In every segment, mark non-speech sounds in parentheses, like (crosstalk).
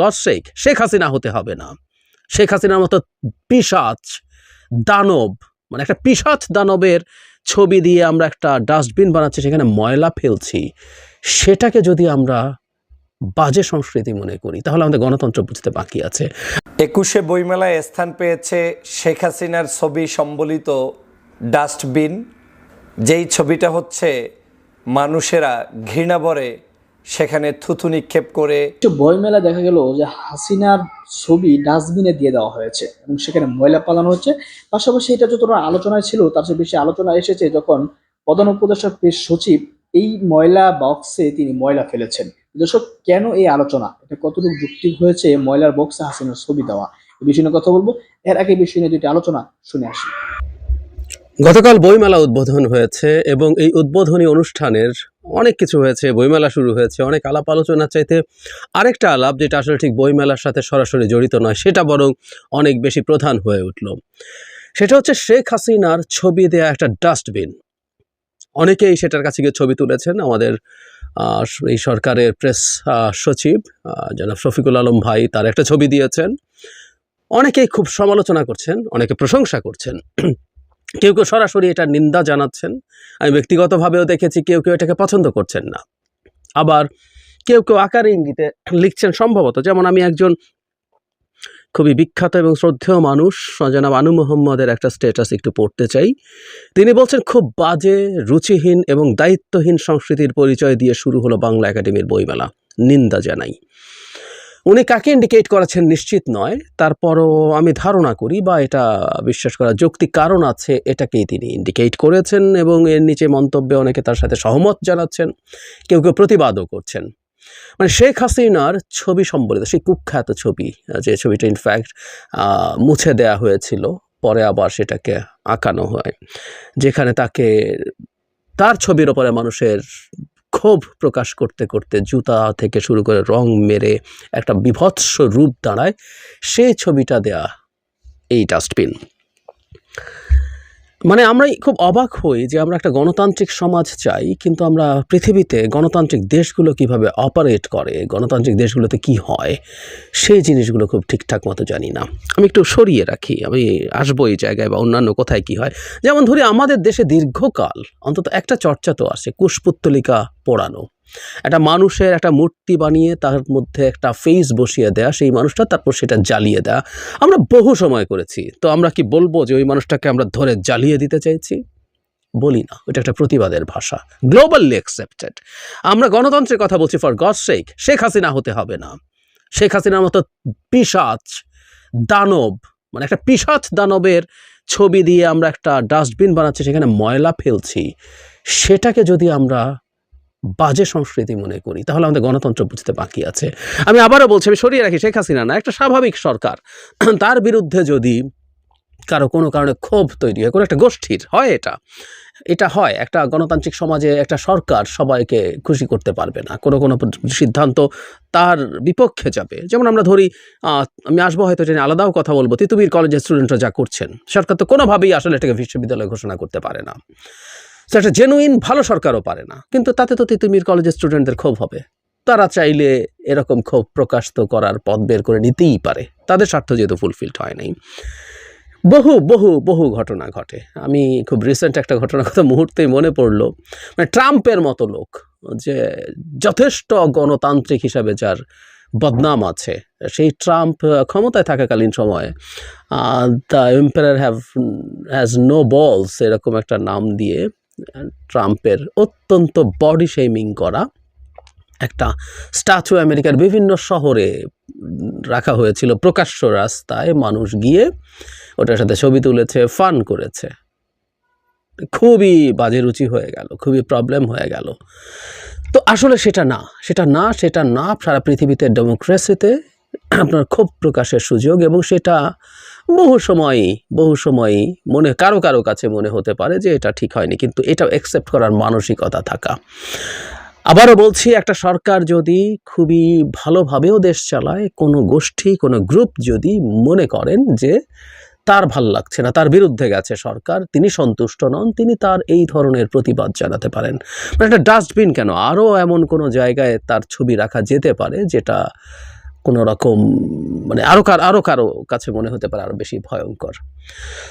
God Sheikh Sheikh Hasina হতে হবে না। শেখ হাসিনার মতো পিসাচ দানব মানে একটা পিসাচ দানবের ছবি দিয়ে আমরা একটা ডাস্টবিন বানাচ্ছি, সেখানে ময়লা ফেলছি। সেটাকে যদি আমরা বাজে সংস্কৃতি মনে করি, তাহলে আমাদের গণতন্ত্র বুঝতে বাকি আছে। একুশে বইমেলায় স্থান পেয়েছে শেখ হাসিনার ছবি সম্বলিত ডাস্টবিন, যেই ছবিটা হচ্ছে মানুষেরা ঘৃণাবরে সেখানে থুথু নিক্ষেপ করে একটু বইমেলা দেখা গেল যে হাসিনার ছবি ডাস্টবিনে দিয়ে দেওয়া হয়েছে এবং সেখানে ময়লা পালানো হচ্ছে। পাশাপাশি এটা যতটা আলোচনায় ছিল, তার চেয়ে বেশি আলোচনা এসেছে যখন প্রধান উপদেষ্টা পেশ সচিব এই ময়লা বক্সে তিনি ময়লা ফেলেছেন। দর্শক, কেন এই আলোচনা? এটা কতটুকু যুক্তি হয়েছে ময়লার বক্সে হাসিনার ছবি দেওয়া? এই বিষয় নিয়ে কথা বলব। এর আগে বিষয় নিয়ে দুটি আলোচনা, শুনে আসি। গতকাল বইমেলা উদ্বোধন হয়েছে এবং এই উদ্বোধনী অনুষ্ঠানের অনেক কিছু হয়েছে, বইমেলা শুরু হয়েছে, অনেক আলাপ আলোচনার চাইতে আরেকটা আলাপ যেটা আসলে ঠিক বইমেলার সাথে সরাসরি জড়িত নয়, সেটা বরং অনেক বেশি প্রধান হয়ে উঠল। সেটা হচ্ছে শেখ হাসিনার ছবি দেয়া একটা ডাস্টবিন। অনেকেই সেটার কাছে গিয়ে ছবি তুলেছেন, আমাদের এই সরকারের প্রেস সচিব জনাব শফিকুল আলম ভাই তার একটা ছবি দিয়েছেন। অনেকেই খুব সমালোচনা করছেন, অনেকে প্রশংসা করছেন। কেউ কেউ সরাসরি এটা নিন্দা জানাচ্ছেন। আমি ব্যক্তিগতভাবেও দেখেছি কেউ কেউ এটাকে পছন্দ করছেন না। আবার কেউ কেউ আকার ইঙ্গিতে লিখছেন সম্ভবত, যেমন আমি একজন খুবই বিখ্যাত এবং শ্রদ্ধেয় মানুষ, জনাব আনু মোহাম্মদের একটা স্ট্যাটাস একটু পড়তে চাই। তিনি বলছেন, খুব বাজে, রুচিহীন এবং দায়িত্বহীন সংস্কৃতির পরিচয় দিয়ে শুরু হলো বাংলা একাডেমির বইমেলা। নিন্দা জানাই। উনি কাকে ইন্ডিকেট করেছেন নিশ্চিত নয়, তারপরও আমি ধারণা করি বা এটা বিশ্বাস করার যৌক্তিক কারণ আছে, এটাকেই তিনি ইন্ডিকেট করেছেন এবং এর নিচে মন্তব্যে অনেকে তার সাথে সহমত জানাচ্ছেন, কেউ কেউ প্রতিবাদও করছেন। মানে শেখ হাসিনার ছবি সম্বলিত, সেই কুখ্যাত ছবি, যে ছবিটা ইনফ্যাক্ট মুছে দেয়া হয়েছিল, পরে আবার সেটাকে আঁকানো হয়, যেখানে তাকে, তার ছবির ওপরে মানুষের ক্ষোভ প্রকাশ করতে করতে জুতা থেকে শুরু করে রং মেরে একটা বিভৎস রূপ দাঁড়ায়। সে ছবিটা দেয়া এই ডাস্টবিন। মানে আমরাই খুব অবাক হই যে আমরা একটা গণতান্ত্রিক সমাজ চাই, কিন্তু আমরা পৃথিবীতে গণতান্ত্রিক দেশগুলো কীভাবে অপারেট করে, গণতান্ত্রিক দেশগুলোতে কি হয়, সেই জিনিসগুলো খুব ঠিকঠাক মতো জানি না। আমি একটু সরিয়ে রাখি, আমি আসব এই জায়গায় বা অন্যান্য কোথায় কি হয়। যেমন ধরি আমাদের দেশে দীর্ঘকাল অন্তত একটা চর্চা তো আসে কুশপুত্তলিকা পোড়ানো। একটা মানুষের একটা মূর্তি বানিয়ে তার মধ্যে একটা ফেস বসিয়ে দেয়া, সেই মানুষটা তারপর সেটা জ্বালিয়ে দেয়া। আমরা বহু সময় করেছি। তো আমরা কি বলব যে ওই মানুষটাকে আমরা ধরে জ্বালিয়ে দিতে চাইছি? বলি না। ওটা একটা প্রতিবাদের ভাষা। গ্লোবালি অ্যাকসেপ্টেড আমরা গণতন্ত্রের কথা বলছি ফর গড শেখ শেখ হাসিনা হতে হবে না। শেখ হাসিনার মতো পিসাচ দানব মানে একটা পিসাচ দানবের ছবি দিয়ে আমরা একটা ডাস্টবিন বানাচ্ছি, সেখানে ময়লা ফেলছি। সেটাকে যদি আমরা বাজে সংস্কৃতি মনে করি। তাহলে আমাদের গণতন্ত্র বুঝতে বাকি আছে। আমি আবারও বলছি, আমি সরিয়ে রাখি শেখ হাসিনা না, একটা স্বাভাবিক সরকার। (clears throat) তার বিরুদ্ধে যদি কারও কোনো কারণে ক্ষোভ তৈরি হয়, কোনো একটা গোষ্ঠীর, হয় এটা? এটা হয়, একটা গণতান্ত্রিক সমাজে একটা সরকার সবাইকে খুশি করতে পারবে না। কোনো কোনো সিদ্ধান্ত তার বিপক্ষে যাবে। যেমন আমরা ধরি আমি আসব হয়তো এটা নিয়ে আলাদাও কথা বলব, তিতুমির কলেজের স্টুডেন্টরা যা করছেন, সরকার তো কোনোভাবেই আসলে এটাকে বিশ্ববিদ্যালয় ঘোষণা করতে পারে না। তো একটা জেনুইন ভালো সরকারও পারে না। কিন্তু তাতে তো তিতুমির কলেজের স্টুডেন্টদের ক্ষোভ হবে। তারা চাইলে এরকম ক্ষোভ প্রকাশ তো করার পথ বের করে নিতেই পারে। তাদের স্বার্থ যেহেতু ফুলফিলড হয় নাই। বহু বহু বহু ঘটনা ঘটে। আমি খুব রিসেন্ট একটা ঘটনার কথা মুহূর্তেই মনে পড়ল। মানে ট্রাম্পের মতো লোক, যে যথেষ্ট গণতান্ত্রিক হিসাবে যার বদনাম আছে, সেই ট্রাম্প ক্ষমতায় থাকাকালীন সময়ে the empire have has no balls এরকম একটা নাম দিয়ে ট্রাম্পের অত্যন্ত বডি শেমিং করা একটা স্ট্যাচু আমেরিকার বিভিন্ন শহরে রাখা হয়েছিল প্রকাশ্য রাস্তায়। মানুষ গিয়ে ওটার সাথে ছবি তুলেছে ফান করেছে। খুবই বাজে রুচি হয়ে গেল, খুবই প্রবলেম হয়ে গেল। তো আসলে সেটা না সেটা না সেটা না, সারা পৃথিবীতে ডেমোক্রেসিতে আপনার ক্ষোভ প্রকাশের সুযোগ এবং সেটা বহু সময়ই বহু সময়ই মনে, কারও কারও কাছে মনে হতে পারে যে এটা ঠিক হয়নি, কিন্তু এটাও অ্যাকসেপ্ট করার মানসিকতা থাকা। আবারও বলছি, একটা সরকার যদি খুবই ভালোভাবেও দেশ চালায়, কোনো গোষ্ঠী, কোনো গ্রুপ যদি মনে করেন যে তার ভালো লাগছে না, তার বিরুদ্ধে গেছে সরকার, তিনি সন্তুষ্ট নন, তিনি তার এই ধরনের প্রতিবাদ জানাতে পারেন। মানে একটা ডাস্টবিন কেন? আরও এমন কোনো জায়গায় তার ছবি রাখা যেতে পারে যেটা কোনো রকম মানে আরও কার আরও কারও কাছে মনে হতে পারে আরও বেশি ভয়ঙ্কর।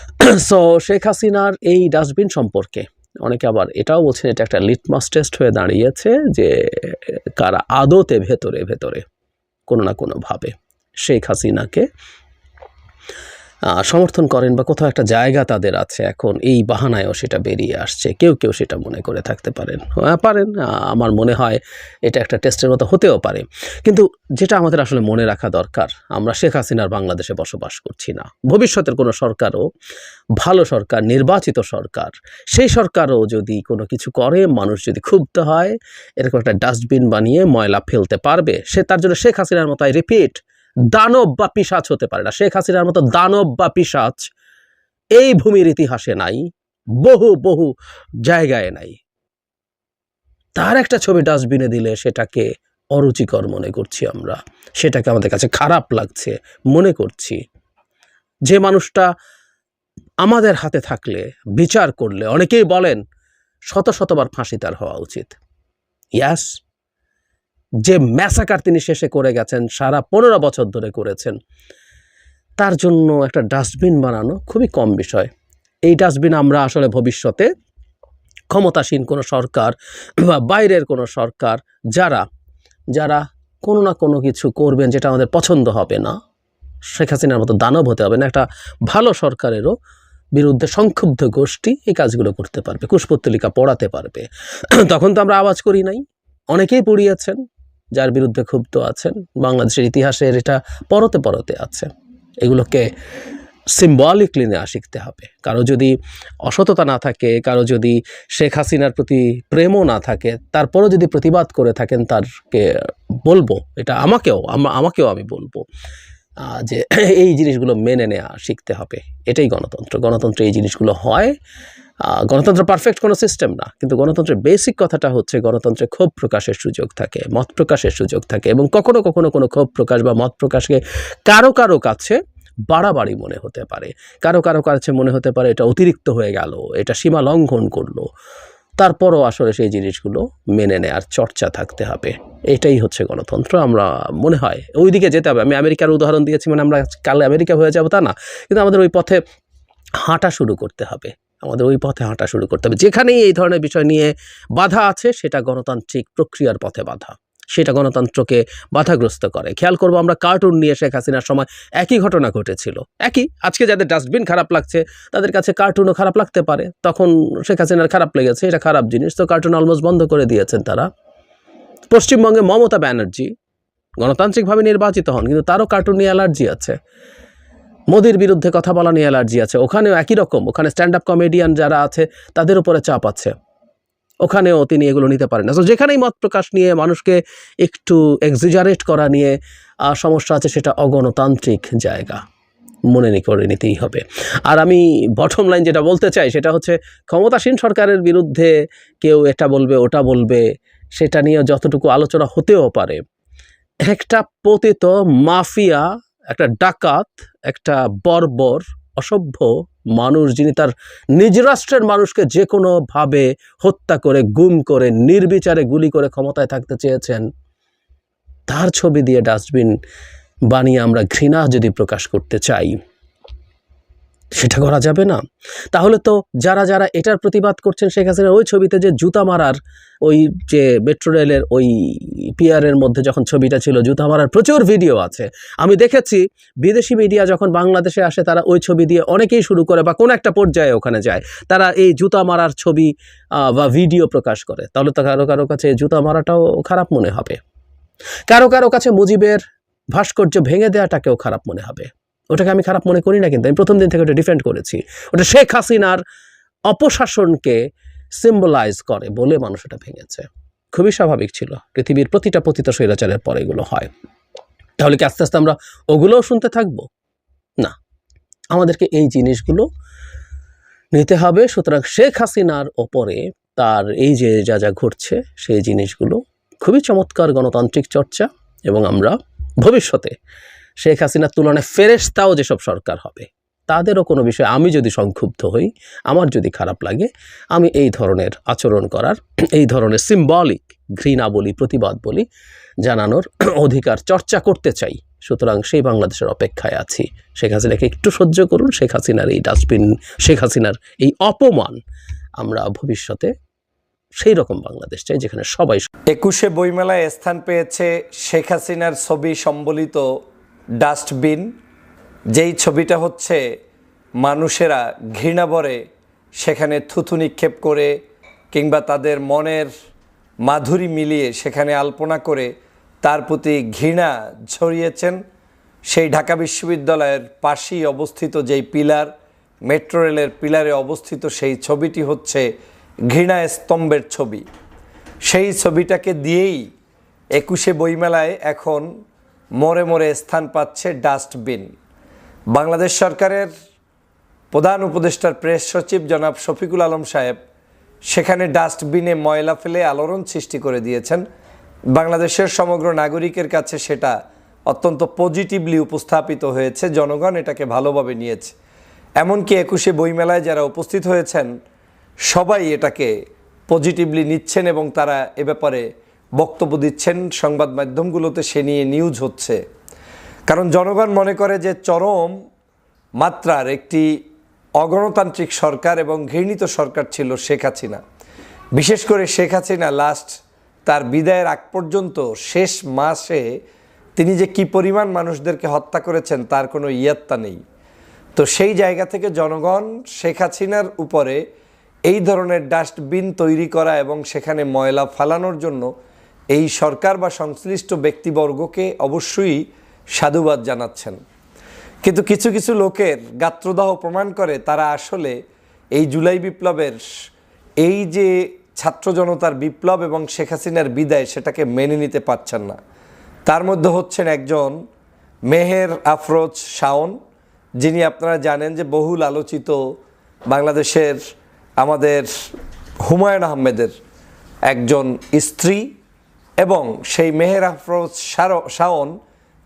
(clears throat) সো শেখ হাসিনার এই ডাস্টবিন সম্পর্কে অনেকে আবার এটাও বলছেন, এটা একটা লিটমাস টেস্ট হয়ে দাঁড়িয়েছে যে কারা আদতে ভেতরে ভেতরে কোনো না কোনোভাবে শেখ হাসিনাকে সমর্থন করেন বা কোথাও একটা জায়গা তাদের আছে, এখন এই বাহানায়ও সেটা বেরিয়ে আসছে। কেউ কেউ সেটা মনে করে থাকতে পারেন। হ্যাঁ পারেন। আমার মনে হয় এটা একটা টেস্টের মতো হতেও পারে। কিন্তু যেটা আমাদের আসলে মনে রাখা দরকার, আমরা শেখ হাসিনার বাংলাদেশে বসবাস করছি না। ভবিষ্যতের কোনো সরকারও, ভালো সরকার, নির্বাচিত সরকার, সেই সরকারও যদি কোনো কিছু করে, মানুষ যদি ক্ষুব্ধ হয়, এরকম একটা ডাস্টবিন বানিয়ে ময়লা ফেলতে পারবে, সে তার জন্য শেখ হাসিনার মতো রিপিট দানব বা পিসাচ হতে পারে না। শেখ হাসিনার মতো দানব বা পিসাচ এই ভূমির ইতিহাসে নাই, বহু বহু জায়গায় নাই। তার একটা ছবি ডাস্টবিনে দিলে সেটাকে অরুচিকর মনে করছি আমরা। সেটাকে আমাদের কাছে খারাপ লাগছে মনে করছি। যে মানুষটা আমাদের হাতে থাকলে, বিচার করলে, অনেকেই বলেন শত, শতবার ফাঁসি তার হওয়া উচিত। ইয়াস যে ম্যাসাকার তিনি শেষে করে গেছেন, সারা পনেরো বছর ধরে করেছেন, তার জন্য একটা ডাস্টবিন বানানো খুবই কম বিষয়। এই ডাস্টবিন আমরা আসলে ভবিষ্যতে ক্ষমতাসীন কোনো সরকার বা বাইরের কোনো সরকার, যারা যারা কোনো না কোনো কিছু করবেন যেটা আমাদের পছন্দ হবে না, শেখ হাসিনার মতো দানব হতে হবে না, একটা ভালো সরকারেরও বিরুদ্ধে সংক্ষুব্ধ গোষ্ঠী এই কাজগুলো করতে পারবে, কুশপুত্তলিকা পড়াতে পারবে। তখন তো আমরা আওয়াজ করি নাই, অনেকেই পড়িয়েছেন যার বিরুদ্ধে ক্ষুব্ধ আছেন। বাংলাদেশের ইতিহাসের এটা পরতে পরতে আছে। এগুলোকে সিম্বলিকলি নেওয়া শিখতে হবে। কারও যদি অসততা না থাকে, কারও যদি শেখ হাসিনার প্রতি প্রেমও না থাকে, তারপরও যদি প্রতিবাদ করে থাকেন, তারকে বলব, এটা আমাকেও, আমা- আমাকেও আমি বলব যে এই জিনিসগুলো মেনে নেওয়া শিখতে হবে। এটাই গণতন্ত্র। গণতন্ত্রে এই জিনিসগুলো হয়। গণতন্ত্র পারফেক্ট কোনো সিস্টেম না। কিন্তু গণতন্ত্রের বেসিক কথাটা হচ্ছে গণতন্ত্রে ক্ষোভ প্রকাশের সুযোগ থাকে, মত প্রকাশের সুযোগ থাকে এবং কখনো কখনো কোনো ক্ষোভ প্রকাশ বা মত প্রকাশকে কারও কারও কাছে বাড়াবাড়ি মনে হতে পারে। কারও কারও কাছে মনে হতে পারে এটা অতিরিক্ত হয়ে গেল, এটা সীমা লঙ্ঘন করল। তারপরও আসলে সেই জিনিসগুলো মেনে নেয়ার চর্চা থাকতে হবে। এটাই হচ্ছে গণতন্ত্র। আমরা মনে হয় ওই দিকে যেতে হবে। আমি আমেরিকার উদাহরণ দিয়েছি মানে আমরা কাল আমেরিকা হয়ে যাব তা না। কিন্তু আমাদের ওই পথে হাঁটা শুরু করতে হবে। আমাদের ওই পথে হাঁটা শুরু করতে হবে। যেখানেই এই ধরনের বিষয় নিয়ে বাধা আছে, সেটা গণতান্ত্রিক প্রক্রিয়ার পথে বাধা। সেটা গণতন্ত্রকে বাধাগ্রস্ত করে। খেয়াল করব আমরা কার্টুন নিয়ে শেখ হাসিনার সময় একই ঘটনা ঘটেছিল। একই? আজকে যাদের ডাস্টবিন খারাপ লাগছে, তাদের কাছে কার্টুনও খারাপ লাগতে পারে। তখন শেখ হাসিনার খারাপ লেগেছে, এটা খারাপ জিনিস। তো কার্টুন অলমোস্ট বন্ধ করে দিয়েছেন তারা। পশ্চিমবঙ্গে মমতা ব্যানার্জি গণতান্ত্রিকভাবে নির্বাচিত হন, কিন্তু তারও কার্টুন নিয়ে অ্যালার্জি আছে। মোদির বিরুদ্ধে কথা বলা নিয়ে অ্যালার্জি আছে। ওখানেও একই রকম। ওখানে স্ট্যান্ড আপ কমেডিয়ান যারা আছে, তাদের উপরে চাপ আছে। ওখানেও তিনি এগুলো নিতে পারেন না। তো যেখানেই মত প্রকাশ নিয়ে মানুষকে একটু এক্সিজারেট করা নিয়ে সমস্যা আছে, সেটা অগণতান্ত্রিক জায়গা। মনে করে নিতেই হবে। আর আমি বটম লাইন যেটা বলতে চাই, সেটা হচ্ছে ক্ষমতাসীন সরকারের বিরুদ্ধে কেউ এটা বলবে, ওটা বলবে, সেটা নিয়ে যতটুকু আলোচনা হতেও পারে, একটা পতিত মাফিয়া, একটা ডাকাত একটা বর্বর, অসভ্য মানুষ যিনি তার নিজ রাষ্ট্রের মানুষকে যে কোনোভাবে হত্যা করে, গুম করে, নির্বিচারে গুলি করে ক্ষমতায় থাকতে চেয়েছেন, তার ছবি দিয়ে ডাস্টবিন বানিয়ে আমরা ঘৃণা যদি প্রকাশ করতে চাই। সেটা করা যাবে না। তাহলে তো যারা যারা এটার প্রতিবাদ করছেন শেখ হাসিনার, ওই ছবিতে যে জুতা মারার, ওই যে মেট্রো রেলের, ওই পিয়ারের মধ্যে যখন ছবিটা ছিল, জুতা মারার প্রচুর ভিডিও আছে। আমি দেখেছি, বিদেশি মিডিয়া যখন বাংলাদেশে আসে, তারা ওই ছবি দিয়ে অনেকেই শুরু করে বা কোনো একটা পর্যায়ে ওখানে যায়। তারা এই জুতা মারার ছবি বা ভিডিও প্রকাশ করে। তাহলে তো কারও কারও কাছে এই জুতা মারাটাও খারাপ মনে হবে। কারও কারও কাছে মুজিবের ভাস্কর্য ভেঙে দেওয়াটাকেও খারাপ মনে হবে। ওটাকে আমি খারাপ মনে করি না কিন্তু, আমি প্রথম দিন থেকে ওটা ডিফেন্ড করেছি। ওটা শেখ হাসিনার অপশাসনকে সিম্বলাইজ করে বলে মানুষ এটা ভেঙেছে। খুবই স্বাভাবিক ছিল, পৃথিবীর প্রতিটা পতিত স্বৈরাচারের পরে এগুলো হয়। তাহলে কি আস্তে আস্তে আমরা ওগুলোও শুনতে থাকব? না। আমাদেরকে এই জিনিসগুলো নিতে হবে, সুতরাং শেখ হাসিনার ওপরে তার এই যে যা যা ঘটছে, সেই জিনিসগুলো খুবই চমৎকার গণতান্ত্রিক চর্চা এবং আমরা ভবিষ্যতে শেখ হাসিনার তুলনায় ফেরেশতাও যেসব সরকার হবে, তাদেরও কোনো বিষয়ে আমি যদি সংক্ষুব্ধ হই, আমার যদি খারাপ লাগে, আমি এই ধরনের আচরণ করার, এই ধরনের সিম্বলিক ঘৃণা বলি প্রতিবাদ বলি জানানোর অধিকার চর্চা করতে চাই। সুতরাং সেই বাংলাদেশের অপেক্ষায় আছি। শেখ হাসিনাকে একটু সহ্য করুন, শেখ হাসিনার এই ডাস্টবিন, শেখ হাসিনার এই অপমান। আমরা ভবিষ্যতে সেই রকম বাংলাদেশ চাই যেখানে সবাই একুশে বইমেলায় স্থান পেয়েছে শেখ হাসিনার ছবি সম্বলিত ডাস্টবিন, যেই ছবিটা হচ্ছে মানুষেরা ঘৃণাবরে সেখানে থুথু নিক্ষেপ করে কিংবা তাদের মনের মাধুরী মিলিয়ে সেখানে আলপনা করে তার প্রতি ঘৃণা ছড়িয়েছেন, সেই ঢাকা বিশ্ববিদ্যালয়ের পাশেই অবস্থিত যেই পিলার, মেট্রো রেলের পিলারে অবস্থিত সেই ছবিটি হচ্ছে ঘৃণা স্তম্ভের ছবি। সেই ছবিটাকে দিয়েই একুশে বইমেলায় এখন মোড়ে মোড়ে স্থান পাচ্ছে ডাস্টবিন। বাংলাদেশ সরকারের প্রধান উপদেষ্টার প্রেস সচিব জনাব শফিকুল আলম সাহেব সেখানে ডাস্টবিনে ময়লা ফেলে আলোড়ন সৃষ্টি করে দিয়েছেন। বাংলাদেশের সমগ্র নাগরিকের কাছে সেটা অত্যন্ত পজিটিভলি উপস্থাপিত হয়েছে। জনগণ এটাকে ভালোভাবে নিয়েছে। এমনকি একুশে বইমেলায় যারা উপস্থিত হয়েছেন, সবাই এটাকে পজিটিভলি নিচ্ছেন এবং তারা এ ব্যাপারে বক্তব্য দিচ্ছেন সংবাদ মাধ্যমগুলোতে, সে নিয়ে নিউজ হচ্ছে। কারণ জনগণ মনে করে যে চরম মাত্রার একটি অগণতান্ত্রিক সরকার এবং ঘৃণিত সরকার ছিল শেখ হাসিনা। বিশেষ করে শেখ হাসিনা লাস্ট তার বিদায়ের আগ পর্যন্ত শেষ মাসে তিনি যে কি পরিমাণ মানুষদেরকে হত্যা করেছেন তার কোনো ইয়াত্তা নেই। তো সেই জায়গা থেকে জনগণ শেখ হাসিনার উপরে এই ধরনের ডাস্টবিন তৈরি করা এবং সেখানে ময়লা ফালানোর জন্য এই সরকার বা সংশ্লিষ্ট ব্যক্তিবর্গকে অবশ্যই সাধুবাদ জানাচ্ছেন। কিন্তু কিছু কিছু লোকের গাত্রদাহ প্রমাণ করে তারা আসলে এই জুলাই বিপ্লবের এই যে ছাত্র জনতার বিপ্লব এবং শেখ হাসিনার বিদায় সেটাকে মেনে নিতে পারছেন না। তার মধ্যে হচ্ছেন একজন মেহের আফরোজ শাওন, যিনি আপনারা জানেন যে বহুল আলোচিত বাংলাদেশের আমাদের হুমায়ুন আহমেদের একজন স্ত্রী। এবং সেই মেহের আফরোজ শাওন,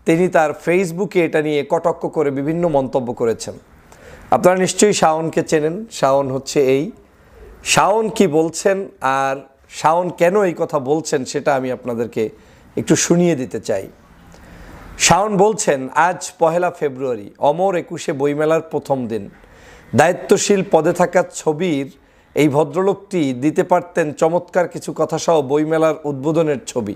তিনি তার ফেসবুকে এটা নিয়ে কটাক্ষ করে বিভিন্ন মন্তব্য করেছেন। আপনারা নিশ্চয়ই শাওনকে চেনেন। শাওন হচ্ছে এই। শাওন কি বলছেন আর শাওন কেন এই কথা বলছেন সেটা আমি আপনাদেরকে একটু শুনিয়ে দিতে চাই। শাওন বলছেন, আজ পহেলা ফেব্রুয়ারি, অমর একুশে বইমেলার প্রথম দিন। দায়িত্বশীল পদে থাকা ছবির এই ভদ্রলোকটি দিতে পারতেন চমৎকার কিছু কথাসহ বইমেলার উদ্বোধনের ছবি।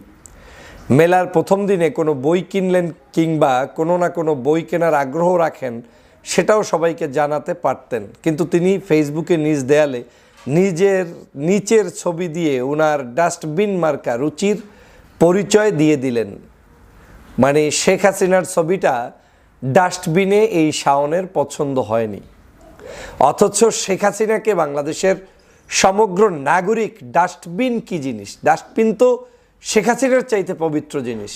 মেলার প্রথম দিনে কোনো বই কিনলেন কিংবা কোনো না কোনো বই কেনার আগ্রহ রাখেন, সেটাও সবাইকে জানাতে পারতেন। কিন্তু তিনি ফেসবুকে নিজ দেয়ালে নিজের, নিচের ছবি দিয়ে ওনার ডাস্টবিন মার্কা রুচির পরিচয় দিয়ে দিলেন। মানে শেখ হাসিনার ছবিটা ডাস্টবিনে এই শাওনের পছন্দ হয়নি। অথচ শেখ হাসিনাকে বাংলাদেশের সমগ্র নাগরিক ডাস্টবিন কি জিনিস? ডাস্টবিন তো শেখ হাসিনার চাইতে পবিত্র জিনিস।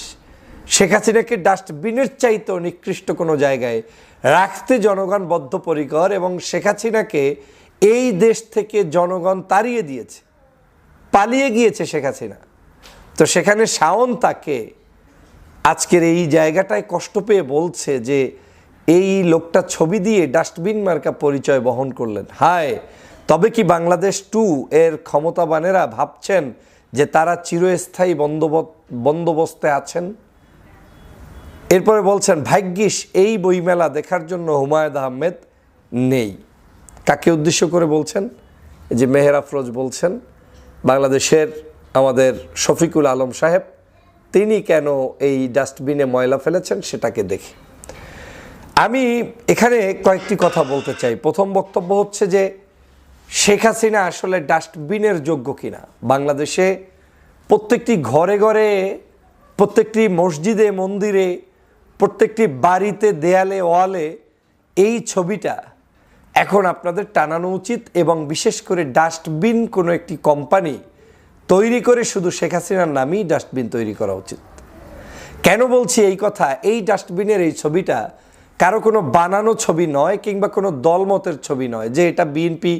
শেখ হাসিনাকে ডাস্টবিনের চাইতে নিকৃষ্ট কোনো জায়গায় রাখতে জনগণ বদ্ধপরিকর এবং শেখ হাসিনাকে এই দেশ থেকে জনগণ তাড়িয়ে দিয়েছে, পালিয়ে গিয়েছে শেখ হাসিনা। তো সেখানে শাওন তাকে আজকের এই জায়গাটায় কষ্ট পেয়ে বলছে যে এই লোকটা ছবি দিয়ে ডাস্টবিন মার্কা পরিচয় বহন করলেন। হায়, তবে কি বাংলাদেশ টু এর ক্ষমতাবানেরা ভাবছেন যে তারা চিরস্থায়ী বন্দোবস্ত আছেন? এরপরে বলছেন, ভাগ্যিস, এই বইমেলা দেখার জন্য হুমায়ুদ আহমেদ নেই। কাকে উদ্দেশ্য করে বলছেন? যে মেহের আফরোজ বলছেন, বাংলাদেশের আমাদের শফিকুল আলম সাহেব, তিনি কেন এই ডাস্টবিনে ময়লা ফেলেছেন সেটাকে দেখি? আমি এখানে কয়েকটি কথা বলতে চাই। প্রথম বক্তব্য হচ্ছে যে, শেখ হাসিনা আসলে ডাস্টবিনের যোগ্য কিনা? বাংলাদেশে প্রত্যেকটি ঘরে ঘরে, প্রত্যেকটি মসজিদে, মন্দিরে, প্রত্যেকটি বাড়িতে, দেয়ালে, ওয়ালে এই ছবিটা এখন আপনাদের টানানো উচিত এবং বিশেষ করে ডাস্টবিন কোনো একটি কোম্পানি তৈরি করে শুধু শেখ হাসিনার নামেই ডাস্টবিন তৈরি করা উচিত। কেন বলছি এই কথা? এই ডাস্টবিনের এই ছবিটা কারও কোনো বানানো ছবি নয় কিংবা কোনো দলমতের ছবি নয়। যে এটা বিএনপি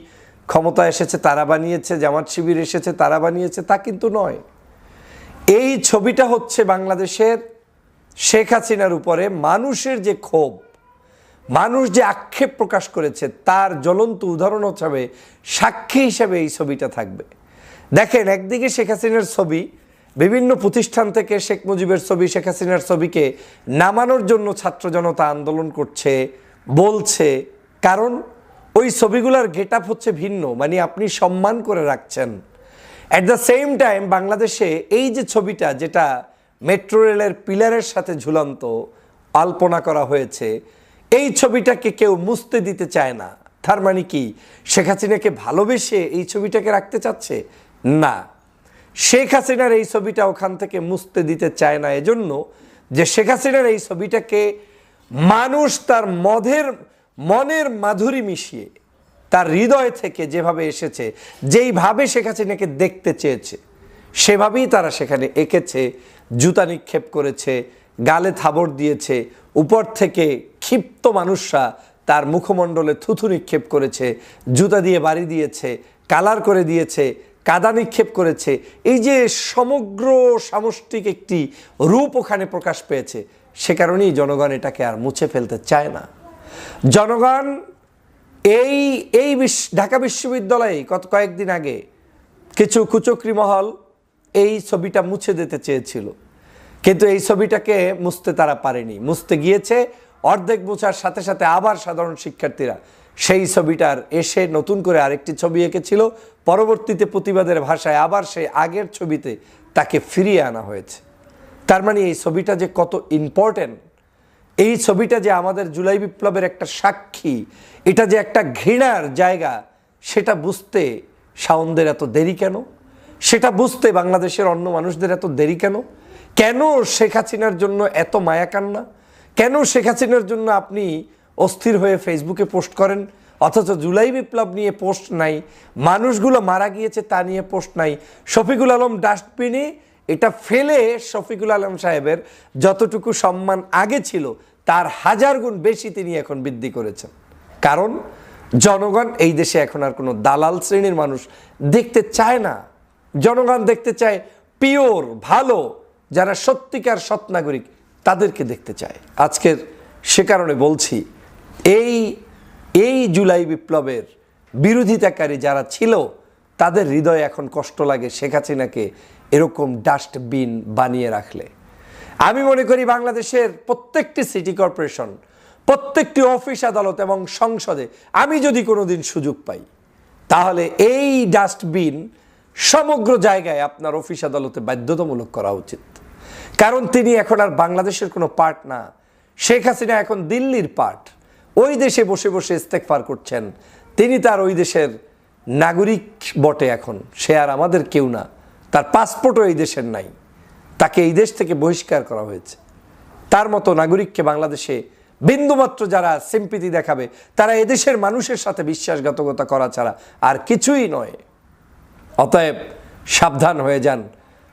ক্ষমতা এসেছে, তারা বানিয়েছে, জামাত শিবির এসেছে, তারা বানিয়েছে, তা কিন্তু নয়। এই ছবিটা হচ্ছে বাংলাদেশের শেখ হাসিনার উপরে মানুষের যে ক্ষোভ, মানুষ যে আক্ষেপ প্রকাশ করেছে, তার জ্বলন্ত উদাহরণ হিসাবে সাক্ষী হিসাবে এই ছবিটা থাকবে। দেখেন, একদিকে শেখ হাসিনার ছবি বিভিন্ন প্রতিষ্ঠান থেকে শেখ মুজিবের ছবি, শেখ হাসিনার ছবিকে নামানোর জন্য ছাত্র জনতা আন্দোলন করছে, বলছে। কারণ ওই ছবিগুলোর গেট হচ্ছে ভিন্ন মানে আপনি সম্মান করে রাখছেন। অ্যাট দ্য সেম টাইম বাংলাদেশে এই যে ছবিটা, যেটা মেট্রো রেলের পিলারের সাথে ঝুলন্ত, আলপনা করা হয়েছে, এই ছবিটাকে কেউ মুছতে দিতে চায় না। তার মানে কি, শেখ হাসিনাকে ভালোবেসে এই ছবিটাকে রাখতে চাচ্ছে? না। শেখ হাসিনার এই ছবিটা ওখান থেকে মুছতে দিতে চায় না। এজন্য যে শেখ হাসিনার এই ছবিটাকে মানুষ তার মধের, মনের মাধুরী মিশিয়ে তার হৃদয় থেকে যেভাবে এসেছে, যেইভাবে শেখ হাসিনাকে দেখতে চেয়েছে, সেভাবেই তারা সেখানে এঁকেছে, জুতা নিক্ষেপ করেছে, গালে থাবড় দিয়েছে, উপর থেকে ক্ষিপ্ত মানুষরা তার মুখমণ্ডলে থুথু নিক্ষেপ করেছে, জুতা দিয়ে বাড়ি দিয়েছে, কালার করে দিয়েছে কাদা নিক্ষেপ করেছে। এই যে সমগ্র সামষ্টিক একটি রূপ ওখানে প্রকাশ পেয়েছে, সে কারণেই জনগণ এটাকে আর মুছে ফেলতে চায় না। জনগণ এই এই ঢাকা বিশ্ববিদ্যালয়ে কত, কয়েকদিন আগে কিছু কুচক্রি মহল এই ছবিটা মুছে দিতে চেয়েছিল। কিন্তু এই ছবিটাকে মুছতে তারা পারেনি। মুছতে গিয়েছে, অর্ধেক মুছার সাথে সাথে আবার সাধারণ শিক্ষার্থীরা সেই ছবিটার এসে নতুন করে আরেকটি ছবি এঁকেছিল পরবর্তীতে প্রতিবাদের ভাষায় আবার সেই আগের ছবিতে তাকে ফিরিয়ে আনা হয়েছে। তার মানে এই ছবিটা যে কত ইম্পর্ট্যান্ট এই ছবিটা যে আমাদের জুলাই বিপ্লবের একটা সাক্ষী, এটা যে একটা ঘৃণার জায়গা, সেটা বুঝতে শাওনদের এত দেরি কেন? সেটা বুঝতে বাংলাদেশের অন্য মানুষদের এত দেরি কেন? কেন শেখ হাসিনার জন্য এত মায়া কান্না কেন শেখ হাসিনার জন্য আপনি অস্থির হয়ে ফেসবুকে পোস্ট করেন? অথচ জুলাই বিপ্লব নিয়ে পোস্ট নাই, মানুষগুলো মারা গিয়েছে তা নিয়ে পোস্ট নাই। শফিকুল আলম ডাস্টবিনে এটা ফেলে শফিকুল আলম সাহেবের যতটুকু সম্মান আগে ছিল, তার হাজার গুণ বেশি তিনি এখন বৃদ্ধি করেছেন। কারণ জনগণ এই দেশে এখন আর কোনো দালাল শ্রেণির মানুষ দেখতে চায় না। জনগণ দেখতে চায় পিওর, ভালো, যারা সত্যিকার সৎ নাগরিক, তাদেরকে দেখতে চায়। আজকের সে কারণে বলছি, এই এই জুলাই বিপ্লবের বিরোধিতাকারী যারা ছিল, তাদের হৃদয়ে এখন কষ্ট লাগে শেখ হাসিনাকে এরকম ডাস্টবিন বানিয়ে রাখলে। আমি মনে করি বাংলাদেশের প্রত্যেকটি সিটি কর্পোরেশন, প্রত্যেকটি অফিস আদালত এবং সংসদে আমি যদি কোনোদিন সুযোগ পাই, তাহলে এই ডাস্টবিন সমগ্র জায়গায় আপনার অফিস আদালতে বাধ্যতামূলক করা উচিত। কারণ তিনি এখন আর বাংলাদেশের কোনো পার্ট না। শেখ হাসিনা এখন দিল্লির পার্ট। ওই দেশে বসে বসে ইস্তেকফার করছেন। তিনি তার ওই দেশের নাগরিক বটে এখন। সে আর আমাদের কেউ না। তার পাসপোর্টও এই দেশের নাই। তাকে এই দেশ থেকে বহিষ্কার করা হয়েছে। তার মতো নাগরিককে বাংলাদেশে বিন্দুমাত্র যারা সিম্পিতি দেখাবে, তারা এদেশের মানুষের সাথে বিশ্বাসঘাতকতা করা ছাড়া আর কিছুই নয়। অতএব সাবধান হয়ে যান।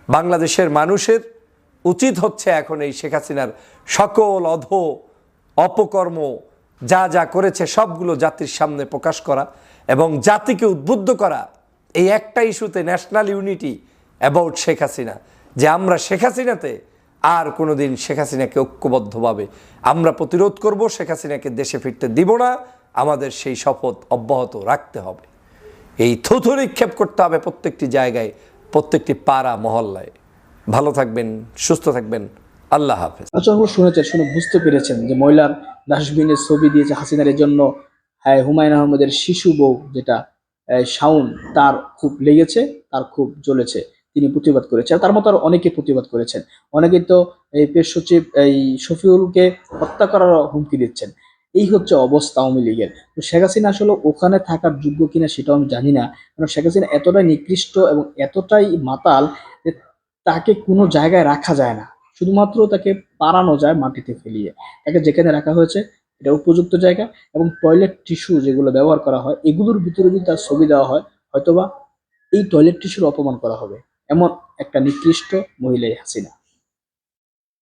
বাংলাদেশের মানুষের উচিত হচ্ছে এখন এই শেখ হাসিনার সকল অধ অপকর্ম যা যা করেছে সবগুলো জাতির সামনে প্রকাশ করা এবং জাতিকে উদ্বুদ্ধ করা এই একটা ইস্যুতে national unity about Sheikh Hasina. যে আমরা শেখ হাসিনাতে আর কোনোদিন শেখ হাসিনাকে ঐক্যবদ্ধভাবে আমরা প্রতিরোধ করব, শেখ হাসিনাকে দেশে ফিরতে দিব না, আমাদের সেই শপথ অব্যাহত রাখতে হবে। এই থুথু নিক্ষেপ করতে হবে প্রত্যেকটি জায়গায়, প্রত্যেকটি পাড়া মহল্লায়। ভালো থাকবেন, সুস্থ থাকবেন। আল্লাহ হাফেজ। আলোচনাগুলো শুনেছেন শুনে বুঝতে পেরেছেন যে মহিলার ডাস্টবিনের ছবি দিয়েছে হাসিনার জন্য। হ্যাঁ, হুমায়ুন আহমেদের শিশু বউ যেটা শাওন তার খুব লেগেছে তার খুব জ্বলেছে। তিনি প্রতিবাদ করেছেন তার মতো আর অনেকে প্রতিবাদ করেছেন। অনেকে তো এই পেশ সচিব এই শফিউলকে হত্যা করার হুমকি দিচ্ছেন। এই হচ্ছে অবস্থা আওয়ামী লীগের। তো শেখ হাসিনা আসলে ওখানে থাকার যোগ্য কিনা সেটাও আমি জানি না। কারণ শেখ হাসিনা এতটাই নিকৃষ্ট এবং এতটাই মাতাল যে তাকে কোনো জায়গায় রাখা যায় না। শুধুমাত্র তাকে পারানো যায় মাটিতে ফেলিয়ে। তাকে যেখানে রাখা হয়েছে, এটা উপযুক্ত জায়গা এবং টয়লেট টিস্যু যেগুলো ব্যবহার করা হয়, এগুলোর ভিতরে যদি তার ছবি দেওয়া হয়, হয়তোবা এই টয়লেট টিস্যুর অপমান করা হবে। এমন একটা নিকৃষ্ট মহিলাই হাসিনা।